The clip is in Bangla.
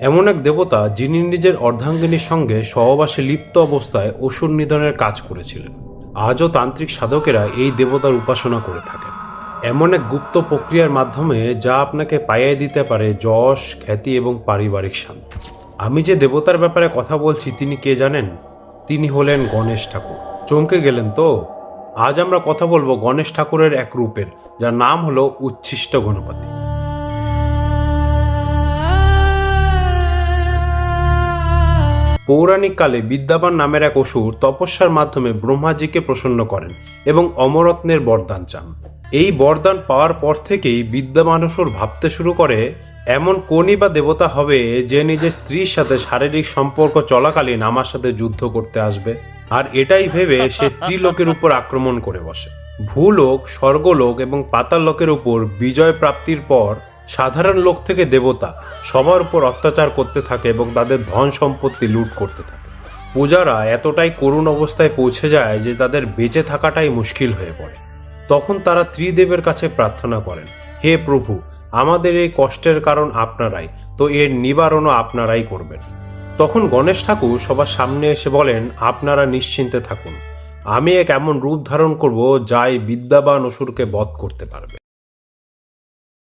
এমন এক দেবতা যিনি নিজের অর্ধাঙ্গিনীর সঙ্গে সহবাসে লিপ্ত অবস্থায় অসুর নিধনের কাজ করেছিলেন। আজও তান্ত্রিক সাধকেরা এই দেবতার উপাসনা করে থাকেন। এমন এক গুপ্ত প্রক্রিয়ার মাধ্যমে যা আপনাকে পাইয়ে দিতে পারে যশ, খ্যাতি এবং পারিবারিক শান্তি। আমি যে দেবতার ব্যাপারে কথা বলছি, তিনি কে জানেন? তিনি হলেন গণেশ ঠাকুর। চমকে গেলেন তো? আজ আমরা কথা বলব গণেশ ঠাকুরের এক রূপের, যার নাম হলো উচ্ছিষ্ট গণপতি। পৌরাণিক কালে বিদ্যাবান নামের এক অসুর তপস্যার মাধ্যমে ব্রহ্মাজিকে প্রসন্ন করেন এবং অমরত্নের বরদান চান। এই বরদান পাওয়ার পর থেকেই বিদ্যামান অসুর ভাবতে শুরু করে, এমন কোনই বা দেবতা হবে যে নিজের স্ত্রীর সাথে শারীরিক সম্পর্ক চলাকালীন আমার সাথে যুদ্ধ করতে আসবে? আর এটাই ভেবে সে ত্রিলোকের উপর আক্রমণ করে বসে। ভূলোক, স্বর্গলোক এবং পাতাল লোকের উপর বিজয় প্রাপ্তির পর সাধারণ লোক থেকে দেবতা সবার উপর অত্যাচার করতে থাকে এবং তাদের ধন সম্পত্তি লুট করতে থাকে। পূজারা এতটাই করুণ অবস্থায় পৌঁছে যায় যে তাদের বেঁচে থাকাটাই মুশকিল হয়ে পড়ে। তখন তারা ত্রিদেবের কাছে প্রার্থনা করেন, হে প্রভু, আমাদের এই কষ্টের কারণ আপনারাই, তো এর নিবারণও আপনারাই করবেন। তখন গণেশ ঠাকুর সবার সামনে এসে বলেন, আপনারা নিশ্চিন্তে থাকুন। আমি এক এমন রূপ ধারণ করব যাই বিদ্যাবান অসুরকে বধ করতে পারবে।